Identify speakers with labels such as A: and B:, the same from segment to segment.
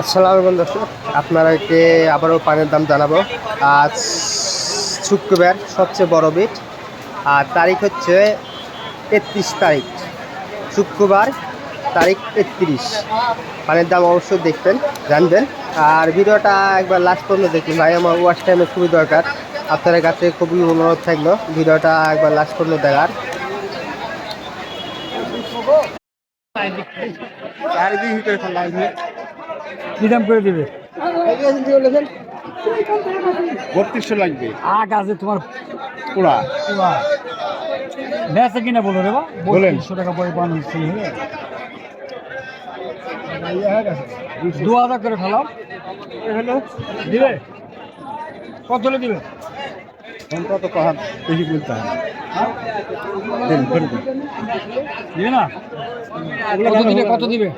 A: আসসালামু আলাইকুম দর্শক, আপনাদেরকে আবারও পানের দাম জানাব। আজ শুক্রবার, সবচেয়ে বড় বিট। আর তারিখ হচ্ছে একত্রিশ তারিখ। শুক্রবার তারিখ একত্রিশ। পানের দাম অবশ্যই দেখবেন, জানবেন। আর ভিডিওটা একবার লাস্ট পর্যন্ত দেখুন ভাই, আমার ওয়াশ টাইমে খুবই দরকার। আপনাদের কাছে খুবই অনুরোধ থাকল, ভিডিওটা একবার লাস্ট পর্যন্ত দেখার।
B: কি দাম করে দিবে।
C: বত্রিশশো লাগবে।
B: আগ আছে তোমার।
C: পোড়া
B: বেচে কিনা বলো রে বা। বত্রিশশো টাকা পরে পান হচ্ছে। দু হাজার করে ফেলাও। দিবে? কত হলে দিবে?
C: ফোনটা তো কথা বেশি বলতে হয় না। দিন, করে
B: দিবে না? কত দিবে কত দিবে?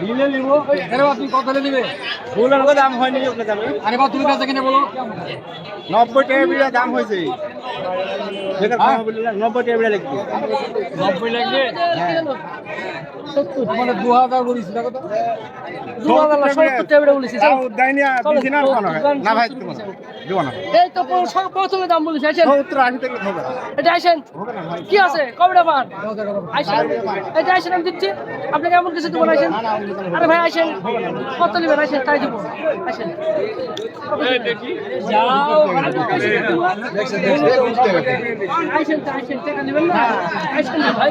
B: দিলে নিব। বাবা তুমি কত দিবে?
C: বললাম তো দাম হয়নি আপনার দামে
B: আরে বাবা তুমি বেচে কিনা বলো।
C: নব্বই টাকা বিড়া দাম হয়েছে।
B: হ্যাঁ?
C: নব্বই টাকা বিড়া লাগবে
B: নব্বই লাগবে? মানে দু হাজার বলিস দেখো তো। দু হাজার না সত্তর টাকা বেড়ে
C: না। না ভাই না না
D: এই তো প্রথমে দাম বলেছি আসেন।
C: সত্তর আশি টাকা হবে।
D: এটা আসেন। কি আছে? কবে পান? আসেন। এটা আসেন আমি দিচ্ছি। আপনাকে এমন কিছু দেবো আসেন। আরে ভাই আসেন। কত নেবেন? আসেন তাই দেবো। আসেন। যাও, আমি বেশি দেবো না। আসেন। আসেন টাকা নেবেন না? আসেন ভাই।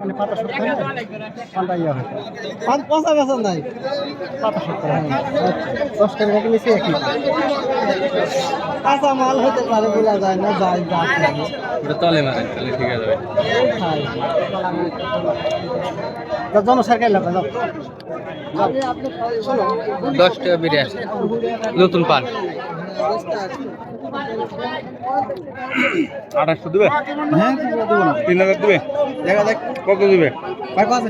B: মানে পাতা সত্তর পাল্টা ইয়া হয়
A: বছর নাই।
B: পাতা সত্তর
A: দশ টাকা নিচে একই। কাঁচা মাল হতে পারে বোঝা যায় না যায় যা
E: তলে মারেন তাহলে ঠিক আছে।
A: জনসরকার এলাকা যাও।
E: দশ টাকা বেড়ে আসে নতুন পান
C: আঠাশশো দেবে
A: হ্যাঁ
C: তিন হাজার দেবে
A: দেখা দেখ
C: কত দেবে
A: ভাই পাঁচ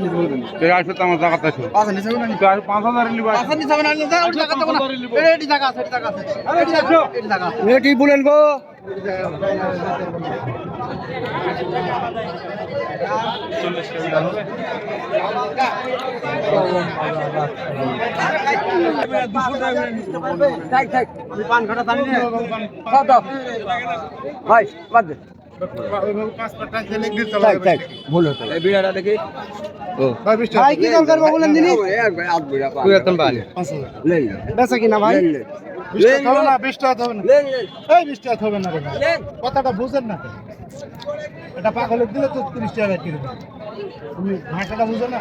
C: তুই তো আমার টাকা আছে
A: পাঁচ নিতে বলবেন
C: তুই পাঁচ হাজার নিবা
A: পাঁচ নিতে হবে না নিতে টাকা দেবো না এটি টাকা আছে এটি টাকা আছে এটি টাকা আছে
C: এটি বলেন গো
A: পান খাটা জানি না ভাই বাদ দে
C: ভুল হতো
E: বিড়াটা দেখি
A: ভাই কি দরকার বলেন দিনি
E: পুরাতন পান
A: বেচা কিনা ভাই?
C: হবে না বিশ টাকা হবে না। এই বিশ টাকা হবে না। কথাটা বুঝেন না। এটা পাগলের দিলে তো তিরিশ টাকা কিনবে তুমি ভাষাটা বুঝো না।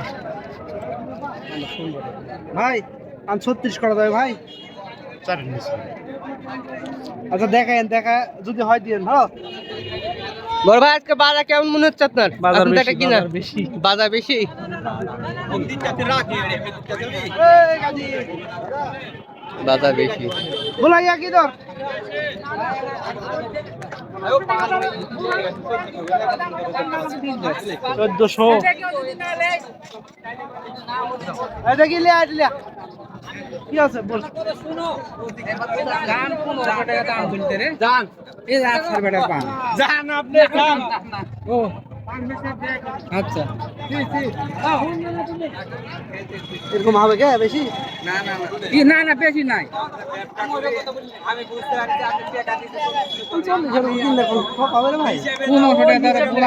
A: ভাই আন ছত্রিশ করা যাবে ভাই। আচ্ছা দেখেন দেখা যদি হয় দিয়েন ভালো?
E: বড় ভাই আজকে বাজার কেমন মনে হচ্ছে আপনার?
A: বাজার বেশি,
E: কিনা
A: বেশি।
E: বাজার বেশি? বাজার বেশি।
A: বলা ইয়া কি দর। চোদ্দশো। এটা কি লিয়া এটা লিয়া। কি আছে? বল। জান আচ্ছা
D: না
A: ঠক হবে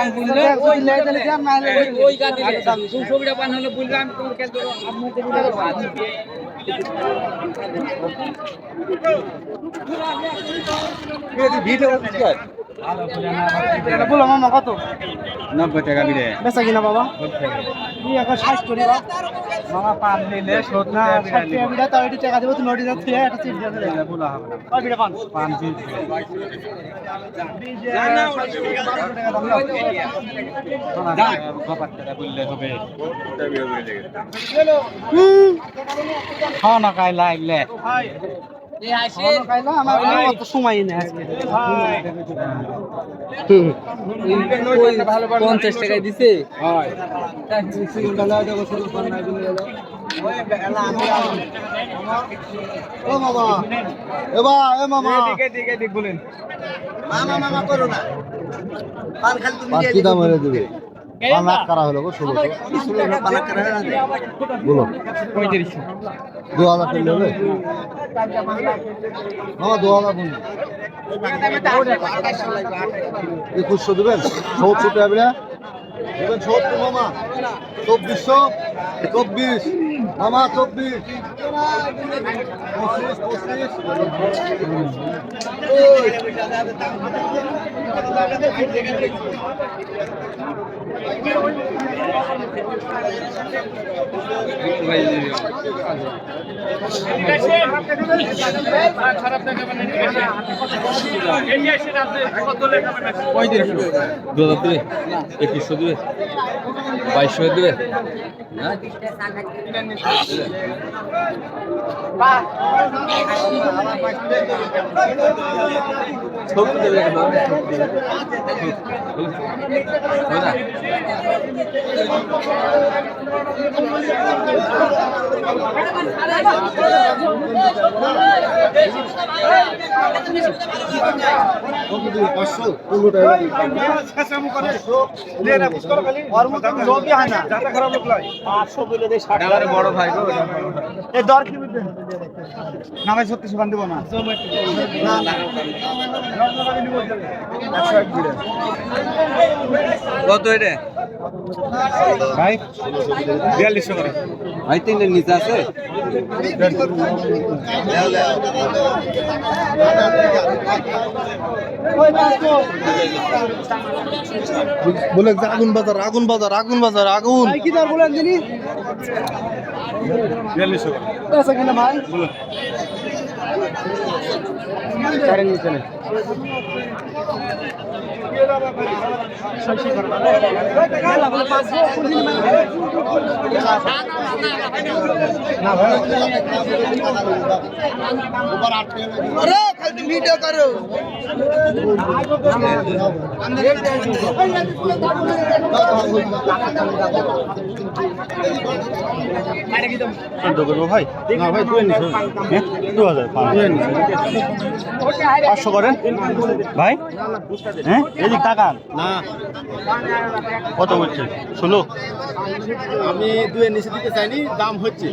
D: কিনলে
A: ওই লাই না হলে
D: ওই গাড়ি
A: এটা বলো মামা কত?
C: নব্বই টাকা বিড়ে
A: বেচা কিনা বাবা? তুই এখন ষাট করি বা
F: মামা পান নিলে শোধ
A: না
F: না
A: ষাট টাকা বিড়া তাও একটু টাকা দেবো সিট দিয়ে দেবে
F: বলা হবে না
A: কয় বিড়া পান?
F: খাওয়া না খাই
E: পঞ্চাশ টাকায় দিছে?
A: মামা এ মামা।
F: বলেন।
A: মামা মামা করো না। পান খালি তুমি দিয়ে দিও
C: মেরে দেবে? পানাক করা হলো বলো
F: পঁয়ত্রিশশো
C: দু হাজার নেবে মামা দু হাজার বলুন। একুশশো দেবেন? সত্তর টাকা দেবেন সত্তর মামা। চব্বিশশো? চব্বিশ। মামা চব্বিশ। পঁচিশ পঁচিশ।
F: দেবে একুশশো দেবে বাইশশো দেবে
C: পাঁচশো পনেরো টাকা
F: বড় ভাই
A: এই দর কি বুঝবেন না ভাই সত্যি সুখান দেবো না।
F: কত এটা? ভাই? বিয়াল্লিশশো করে ভাই তিনটের নিচে আছে।
C: বলে আগুন বাজার আগুন বাজার আগুন বাজার আগুন।
A: কি দর বলেন দিনি
F: বিয়াল্লিশশো
A: আছে কিনা
F: নেই
C: করব ভাই না। ভাই তুই নিছো দু হাজার পাঁচশো করেন ভাই হ্যাঁ এদিক তাকান না কত বলছে ষোলো আমি দুয়ের নিচে দিতে চাইনি দাম হচ্ছে।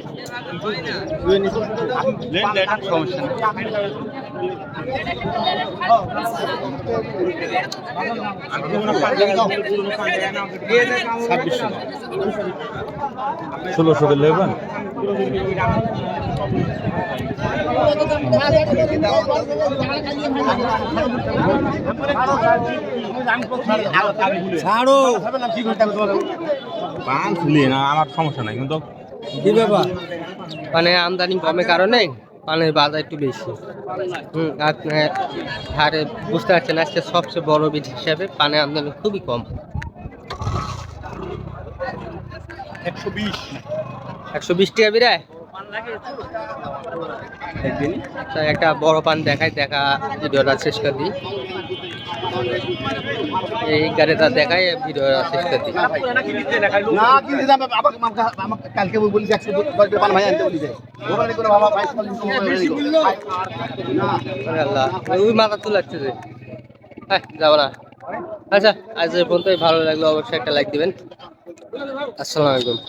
C: সমস্যা ষোলোশো নেবেন ছাড়ো। পান খুলি না আমার সমস্যা নাই কিন্তু
F: কি ব্যাপার?
E: মানে আমদানি কমে কারণে পানের বাজার একটু বেশি। হুম আপনার হারে বুঝতে পারছেন আজকে সবচেয়ে বড় বীজ হিসাবে পানের আমদানি খুবই কম।
C: একশো বিশ।
E: একশো বিশ টাকা বিরায় একটা বড় পান দেখায় দেখা ভিডিওটা শেষ করে দিই। এই গাড়িটা দেখাই ভিডিওটা শেষ করে
C: না আমাকে আমাকে কালকে বলি যে একশো ভাই আনতে বলি
E: আল্লাহ ওই মাথা তুলাচ্ছে যে। হ্যাঁ যাব না। আচ্ছা আজ এই পর্যন্তই। ভালো লাগল অবশ্যই একটা লাইক দিবেন। আসসালামু আলাইকুম।